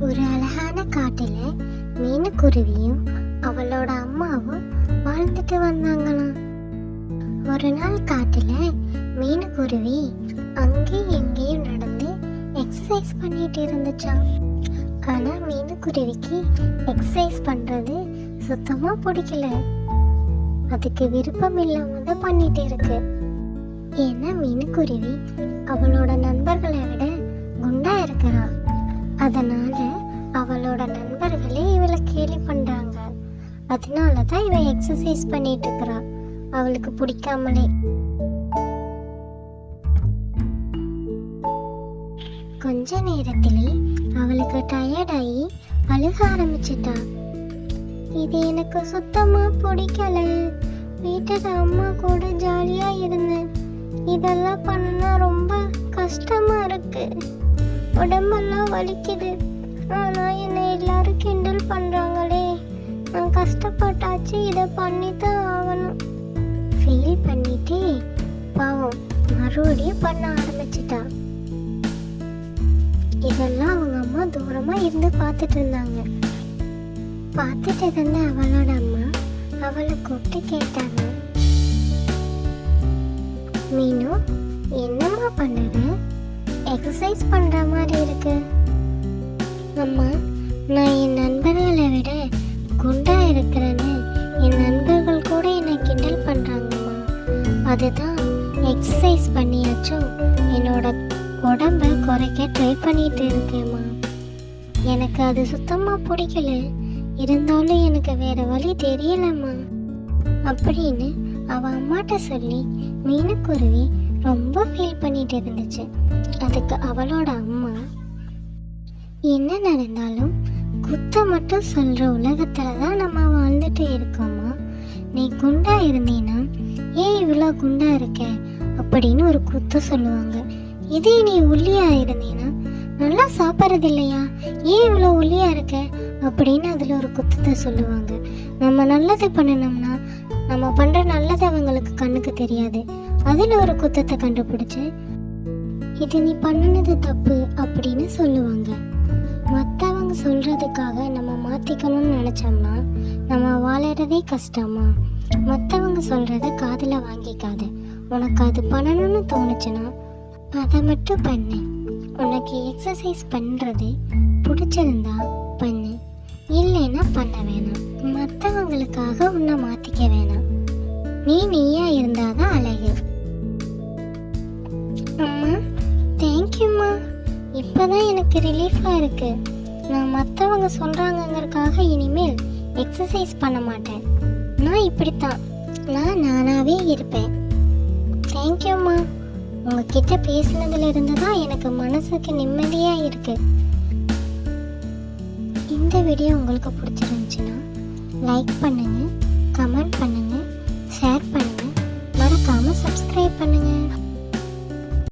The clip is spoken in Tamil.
ஒரு அழகான காட்டுல மீனுக்குருவியும் அவளோட அம்மாவும் வாழ்ந்துட்டு வந்தாங்களாம். ஒரு நாள் காட்டுல மீனுக்குருவி அங்கேயும் இங்கேயும் நடந்து எக்ஸசைஸ் பண்ணிட்டு இருந்துச்சான் ஆனா மீனுக்குருவிக்கு எக்ஸசைஸ் பண்றது சுத்தமா பிடிக்கல. அதுக்கு விருப்பம் இல்லாம தான் பண்ணிட்டு இருக்கு. ஏன்னா மீனுக்குருவி அவளோட நண்பர்களை அதனால அவளோட நண்பர்களே இவளை கேலி பண்றாங்க. அதனால தான் இவ எக்ஸசைஸ் பண்ணிட்டு இருக்கிறா அவளுக்கு பிடிக்காமலே. கொஞ்ச நேரத்திலே அவளுக்கு டயர்டாகி அழுக ஆரம்பிச்சிட்டா. இது எனக்கு சுத்தமா பிடிக்கல. வீட்டுல அம்மா கூட ஜாலியா இருந்தேன். இதெல்லாம் பண்ணா ரொம்ப கஷ்டமா இருக்கு. உடம்பெல்லாம் வலிக்குது. ஆனா என்னை எல்லாரும் கிண்டல் பண்றாங்களே. நான் கஷ்டப்பட்டாச்சு இதை பண்ணித்தான் ஆகணும். ஃபீல் பண்ணிட்டே பாவம் மறுபடியும் பண்ண ஆரம்பிச்சிட்டா. இதெல்லாம் அவங்க அம்மா தூரமா இருந்து பார்த்துட்டு இருந்தாங்க. பார்த்துட்டு இருந்த அவளோட அம்மா அவளை கூப்பிட்டு கேட்டாங்க. மீனு என்னம்மா பண்ணுற? எக்ஸசைஸ் பண்ணுற மாதிரி இருக்கு. அம்மா நான் என் நண்பர்களை விட குண்டா இருக்கிறேன்னு என் நண்பர்கள் கூட என்னை கிண்டல் பண்ணுறாங்கம்மா அதுதான் எக்ஸசைஸ் பண்ணியாச்சும் என்னோட உடம்ப குறைக்க ட்ரை பண்ணிட்டு இருக்கேம்மா. எனக்கு அது சுத்தமாக பிடிக்கல. இருந்தாலும் எனக்கு வேற வழி தெரியலம்மா. அப்படின்னு அவ அம்மாட்ட சொல்லி மீனுக்குருவி ரொம்ப ஃபீல் பண்ணிட்டு இருந்துச்சு. அதுக்கு அவளோட அம்மா என்ன நடந்தாலும் குத்த மட்டும் சொல்ற உலகத்துல தான் நம்ம வாழ்ந்துட்டு இருக்கோமா நீ குண்டா இருந்தீன்னா ஏன் இவ்வளோ குண்டா இருக்க? அப்படின்னு ஒரு குத்த சொல்லுவாங்க. இதே நீ ஒல்லியா இருந்தீன்னா நல்லா சாப்பிட்றது இல்லையா? ஏன் இவ்வளோ ஒல்லியா இருக்க? அப்படின்னு அதில் ஒரு குத்தத்தை சொல்லுவாங்க. நம்ம நல்லது பண்ணணும்னா நம்ம பண்ணுற நல்லது அவங்களுக்கு கண்ணுக்கு தெரியாது. அதில் ஒரு குத்தத்தை கண்டுபிடிச்சு இது நீ பண்ணினது தப்பு அப்படின்னு சொல்லுவாங்க. மற்றவங்க சொல்கிறதுக்காக நம்ம மாற்றிக்கணும்னு நினச்சோம்னா நம்ம வாழறதே கஷ்டமா? மற்றவங்க சொல்கிறத காதில் வாங்கிக்காத. உனக்கு அது பண்ணணும்னு தோணுச்சுன்னா அதை மட்டும் பண்ணு. உனக்கு எக்ஸசைஸ் பண்ணுறது பிடிச்சிருந்தா பண்ணு. இல்லைன்னா பண்ண வேணாம். மற்றவங்களுக்காக உன்னை மாற்றிக்க வேணாம். எனக்கு ரிலீஃபாக இருக்கு. நான் மற்றவங்க சொல்கிறாங்கங்கிறதுக்காக இனிமேல் எக்ஸசைஸ் பண்ண மாட்டேன். நான் இப்படித்தான். நான் நானாகவே இருப்பேன். தேங்க்யூம்மா உங்ககிட்ட பேசினதுல இருந்து தான் எனக்கு மனசுக்கு நிம்மதியாக இருக்கு. இந்த வீடியோ உங்களுக்கு பிடிச்சிருந்துச்சுன்னா லைக் பண்ணுங்கள் கமெண்ட் பண்ணுங்கள் ஷேர் பண்ணுங்கள் மறக்காமல் சப்ஸ்கிரைப் பண்ணுங்கள்